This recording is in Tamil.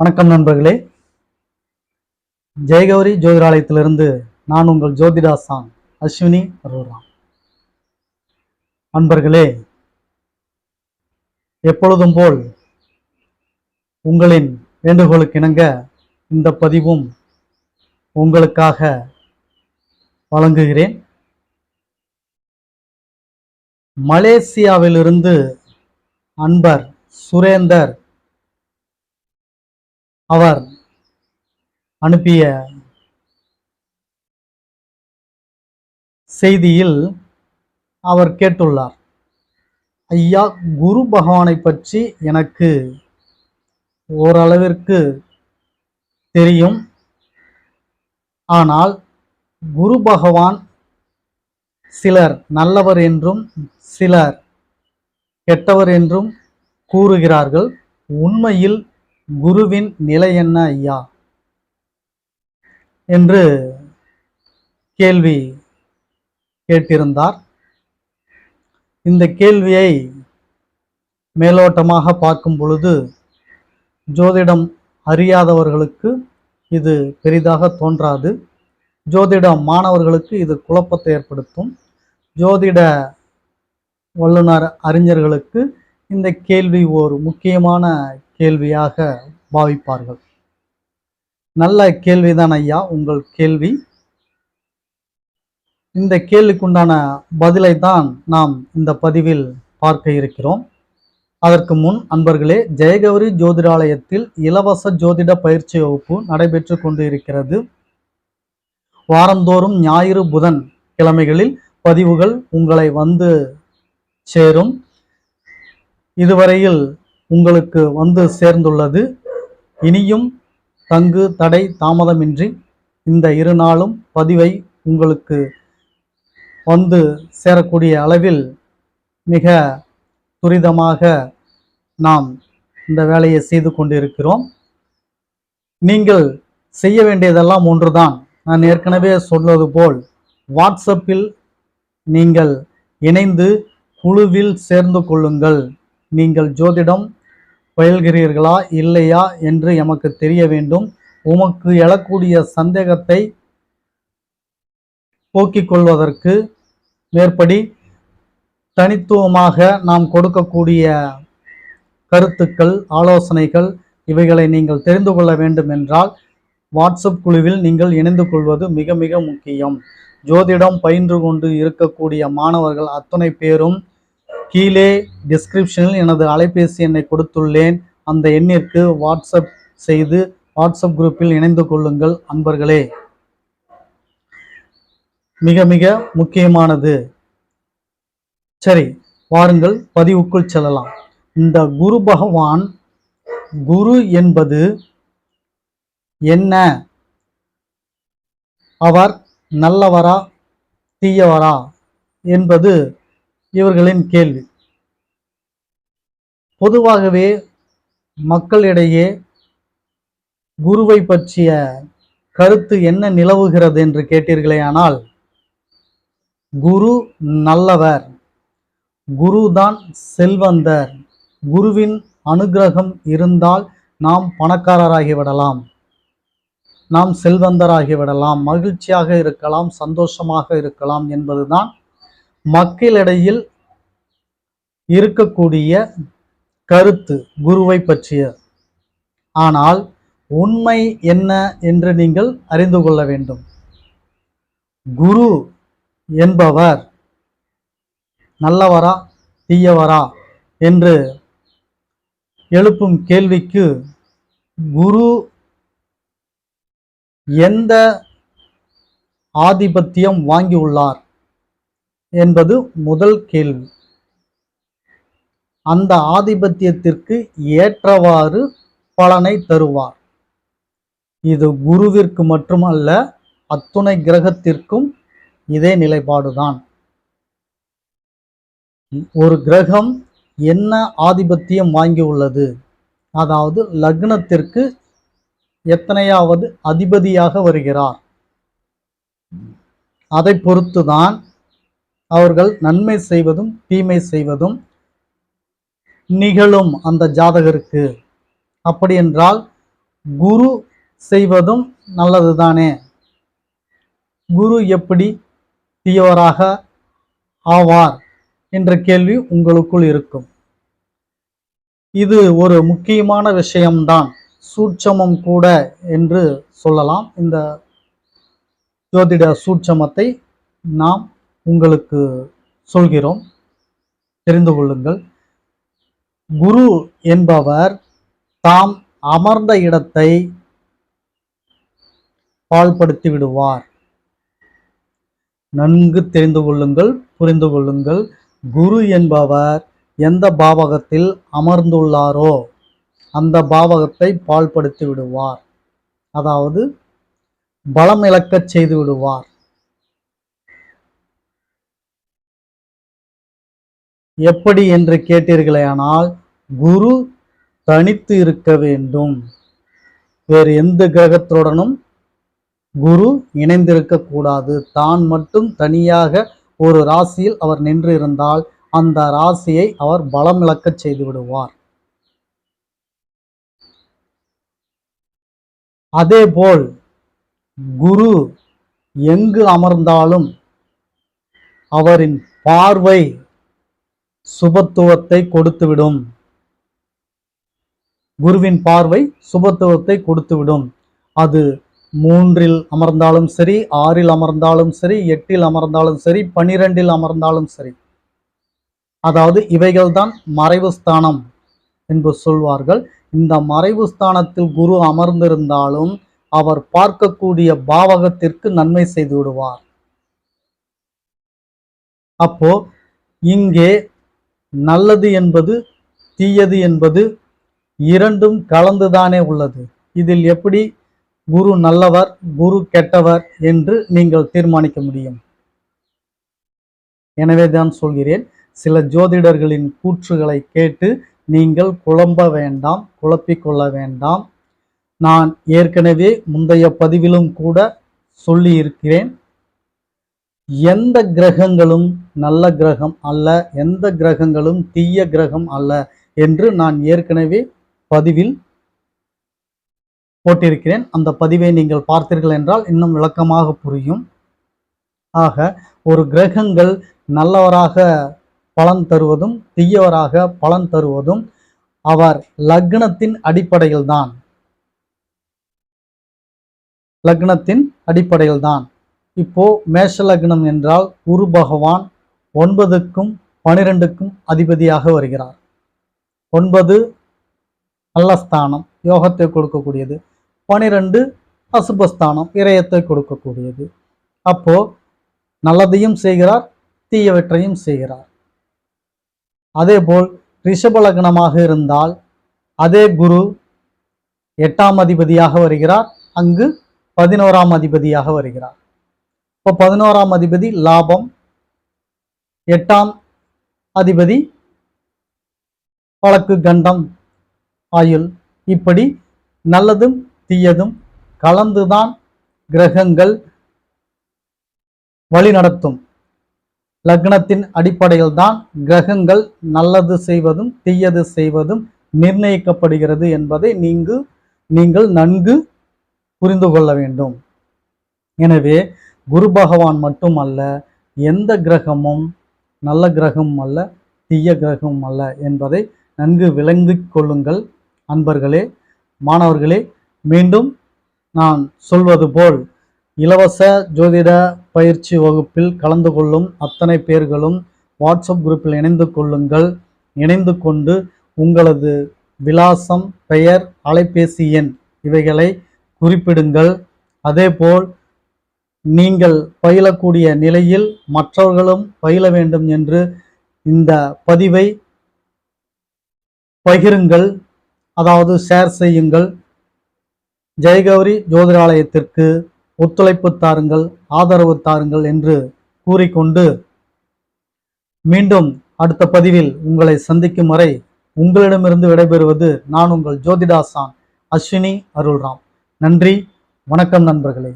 வணக்கம் நண்பர்களே. ஜெயகௌரி ஜோதிடாலயத்திலிருந்து நான் உங்கள் ஜோதிடாசான் அஸ்வினி அரோராம் அன்பர்களே எப்பொழுதும் போல் உங்களின் வேண்டுகோளுக்கு இணங்க இந்த பதிவும் உங்களுக்காக வழங்குகிறேன். மலேசியாவிலிருந்து அன்பர் சுரேந்தர் அவர் அனுப்பிய செய்தியில் அவர் கேட்டுள்ளார். ஐயா குரு பகவானை பற்றி எனக்கு ஓரளவிற்கு தெரியும். ஆனால் குரு பகவான் சிலர் நல்லவர் என்றும் சிலர் கெட்டவர் என்றும் கூறுகிறார்கள். உண்மையில் குருவின் நிலை என்ன ஐயா? என்று கேள்வி கேட்டிருந்தார். இந்த கேள்வியை மேலோட்டமாக பார்க்கும் பொழுது ஜோதிடம் அறியாதவர்களுக்கு இது பெரிதாக தோன்றாது. ஜோதிட மாணவர்களுக்கு இது குழப்பத்தை ஏற்படுத்தும். ஜோதிட வல்லுநர் அறிஞர்களுக்கு இந்த கேள்வி ஒரு முக்கியமான கேள்வியாக பாவிப்பார்கள். நல்ல கேள்விதான் ஐயா உங்கள் கேள்வி. இந்த கேள்விக்குண்டான பதிலை தான் நாம் இந்த பதிவில் பார்க்க இருக்கிறோம். அதற்கு முன் அன்பர்களே ஜெயகௌரி ஜோதிடாலயத்தில் இலவச ஜோதிட பயிற்சி வகுப்பு நடைபெற்று கொண்டு இருக்கிறது வாரந்தோறும் ஞாயிறு புதன் கிழமைகளில் பதிவுகள் உங்களை வந்து சேரும். இதுவரையில் உங்களுக்கு வந்து சேர்ந்துள்ளது. இனியும் தங்கு தடை தாமதமின்றி இந்த இரு நாளும் பதிவை உங்களுக்கு வந்து சேரக்கூடிய அளவில் மிக துரிதமாக நாம் இந்த வேலையை செய்து கொண்டிருக்கிறோம். நீங்கள் செய்ய வேண்டியதெல்லாம் ஒன்றுதான். நான் ஏற்கனவே சொன்னது போல் வாட்ஸ்அப்பில் நீங்கள் இணைந்து குழுவில் சேர்ந்து கொள்ளுங்கள். நீங்கள் ஜோதிடம் பயில்கிறீர்களா இல்லையா என்று எமக்கு தெரிய வேண்டும். உமக்கு எழக்கூடிய சந்தேகத்தை போக்கிக் கொள்வதற்கு மேற்படி தனித்துவமாக நாம் கொடுக்கக்கூடிய கருத்துக்கள் ஆலோசனைகள் இவைகளை நீங்கள் தெரிந்து கொள்ள வேண்டும் என்றால் வாட்ஸ்அப் குழுவில் நீங்கள் இணைந்து கொள்வது மிக மிக முக்கியம். ஜோதிடம் பயின்று கொண்டு இருக்கக்கூடிய மாணவர்கள் அத்தனை பேரும் கீழே டிஸ்கிரிப்ஷனில் எனது அலைபேசி எண்ணை கொடுத்துள்ளேன். அந்த எண்ணிற்கு வாட்ஸ்அப் செய்து வாட்ஸ்அப் குரூப்பில் இணைந்து கொள்ளுங்கள் அன்பர்களே. மிக மிக முக்கியமானது. சரி வாருங்கள் பதிவுக்குள் செல்லலாம். இந்த குரு பகவான் குரு என்பது என்ன? அவர் நல்லவரா தீயவரா என்பது இவர்களின் கேள்வி. பொதுவாகவே மக்களிடையே குருவை பற்றிய கருத்து என்ன நிலவுகிறது என்று கேட்டீர்களே ஆனால் குரு நல்லவர். குருதான் செல்வந்தர். குருவின் அனுகிரகம் இருந்தால் நாம் பணக்காரராகி விடலாம். நாம் செல்வந்தராகி விடலாம். மகிழ்ச்சியாக இருக்கலாம். சந்தோஷமாக இருக்கலாம் என்பதுதான் மக்களிடையில் இருக்கக்கூடிய கருத்து குருவை பற்றிய. ஆனால் உண்மை என்ன என்று நீங்கள் அறிந்து கொள்ள வேண்டும். குரு என்பவர் நல்லவரா தீயவரா என்று எழுப்பும் கேள்விக்கு குரு எந்த ஆதிபத்தியம் வாங்கியுள்ளார் என்பது முதல் கேள்வி. அந்த ஆதிபத்தியத்திற்கு ஏற்றவாறு பலனை தருவார். இது குருவிற்கு மட்டுமல்ல அத்துணை கிரகத்திற்கும் இதே நிலைப்பாடுதான். ஒரு கிரகம் என்ன ஆதிபத்தியம் வாங்கியுள்ளது அதாவது லக்னத்திற்கு எத்தனையாவது அதிபதியாக வருகிறார்? அதை பொறுத்துதான் அவர்கள் நன்மை செய்வதும் தீமை செய்வதும் நிகழும் அந்த ஜாதகருக்கு. அப்படி என்றால் குரு செய்வதும் நல்லதுதானே? குரு எப்படி தீயவராக ஆவார் என்ற கேள்வி உங்களுக்குள் இருக்கும். இது ஒரு முக்கியமான விஷயம்தான். சூட்சமம் கூட என்று சொல்லலாம். இந்த ஜோதிட சூட்சமத்தை நாம் உங்களுக்கு சொல்கிறோம். தெரிந்து கொள்ளுங்கள். குரு என்பவர் தாம் அமர்ந்த இடத்தை பால்படுத்தி விடுவார். நன்கு தெரிந்து கொள்ளுங்கள் புரிந்து கொள்ளுங்கள். குரு என்பவர் எந்த பாவகத்தில் அமர்ந்துள்ளாரோ அந்த பாவகத்தை பால்படுத்தி விடுவார். அதாவது பலம் இழக்கச் செய்து விடுவார். எப்படி என்று கேட்டீர்களேயானால் குரு தனித்து இருக்க வேண்டும். வேறு எந்த கிரகத்துடனும் குரு இணைந்திருக்கக்கூடாது தான் மட்டும் தனியாக ஒரு ராசியில் அவர் நின்று இருந்தால் அந்த ராசியை அவர் பலம் இழக்க செய்து விடுவார். அதேபோல் குரு எங்கு அமர்ந்தாலும் அவரின் பார்வை சுபத்துவத்தை கொடுத்துவிடும். குருவின் பார்வை சுபத்துவத்தை கொடுத்துவிடும். அது மூன்றில் அமர்ந்தாலும் சரி ஆறில் அமர்ந்தாலும் சரி எட்டில் அமர்ந்தாலும் சரி பனிரெண்டில் அமர்ந்தாலும் சரி. அதாவது இவைகள்தான் மறைவு ஸ்தானம் என்று சொல்வார்கள். இந்த மறைவு ஸ்தானத்தில் குரு அமர்ந்திருந்தாலும் அவர் பார்க்கக்கூடிய பாவகத்திற்கு நன்மை செய்து விடுவார். அப்போ இங்கே நல்லது என்பது தீயது என்பது இரண்டும் கலந்துதானே உள்ளது. இதில் எப்படி குரு நல்லவர் குரு கெட்டவர் என்று நீங்கள் தீர்மானிக்க முடியும்? எனவே தான் சொல்கிறேன் சில ஜோதிடர்களின் கூற்றுகளை கேட்டு நீங்கள் குழம்ப வேண்டாம் குழப்பிக்கொள்ள வேண்டாம். நான் ஏற்கனவே முந்தைய பதிவிலும் கூட சொல்லி இருக்கிறேன் எந்த கிரகங்களும் நல்ல கிரகம் அல்ல எந்த கிரகங்களும் தீய கிரகம் அல்ல என்று நான் ஏற்கனவே பதிவில் போட்டிருக்கிறேன். அந்த பதிவை நீங்கள் பார்த்தீர்கள் என்றால் இன்னும் விளக்கமாக புரியும். ஆக ஒரு கிரகங்கள் நல்லவராக பலன் தருவதும் தீயவராக பலன் தருவதும் அவர் லக்னத்தின் அடிப்படையில் தான் லக்னத்தின் அடிப்படையில் தான் இப்போ மேஷ லக்னம் என்றால் குரு பகவான் ஒன்பதுக்கும் பனிரெண்டுக்கும் அதிபதியாக வருகிறார். ஒன்பது நல்ல ஸ்தானம் யோகத்தை கொடுக்கக்கூடியது. பனிரெண்டு அசுபஸ்தானம் இறையத்தை கொடுக்கக்கூடியது. அப்போ நல்லதையும் செய்கிறார் தீயவற்றையும் செய்கிறார். அதேபோல் ரிஷபலக்னமாக இருந்தால் அதே குரு எட்டாம் அதிபதியாக வருகிறார் அங்கு பதினோராம் அதிபதியாக வருகிறார். இப்போ பதினோராம் அதிபதி லாபம். எட்டாம் அதிபதி வழக்கு கண்டம். ஆயுள். இப்படி நல்லதும் தீயதும் கலந்துதான் கிரகங்கள் வழிநடத்தும் லக்னத்தின் அடிப்படையில் தான் கிரகங்கள் நல்லது செய்வதும் தீயது செய்வதும் நிர்ணயிக்கப்படுகிறது என்பதை நீங்கு நீங்கள் நன்கு புரிந்து கொள்ள வேண்டும். எனவே குரு பகவான் மட்டுமல்ல எந்த கிரகமும் நல்ல கிரகமும் அல்ல தீய கிரகமும் அல்ல என்பதை நன்கு விளங்கிக் கொள்ளுங்கள். அன்பர்களே மாணவர்களே மீண்டும் நான் சொல்வது போல் இலவச ஜோதிட பயிற்சி வகுப்பில் கலந்து கொள்ளும் அத்தனை பேர்களும் வாட்ஸ்அப் குரூப்பில் இணைந்து கொள்ளுங்கள். இணைந்து கொண்டு உங்களது விலாசம் பெயர் அலைபேசி எண் இவைகளை குறிப்பிடுங்கள். அதேபோல் நீங்கள் பயிலக்கூடிய நிலையில் மற்றவர்களும் பயில வேண்டும் என்று இந்த பதிவை பகிருங்கள். அதாவது ஷேர் செய்யுங்கள். ஜெயகௌரி ஜோதிடாலயத்திற்கு ஒத்துழைப்பு தாருங்கள் ஆதரவு தாருங்கள் என்று கூறிக்கொண்டு மீண்டும் அடுத்த பதிவில் உங்களை சந்திக்கும் வரை உங்களிடமிருந்து விடைபெறுவது நான் உங்கள் ஜோதிடாசான் அஸ்வினி அருள்ராம். நன்றி வணக்கம் நண்பர்களே.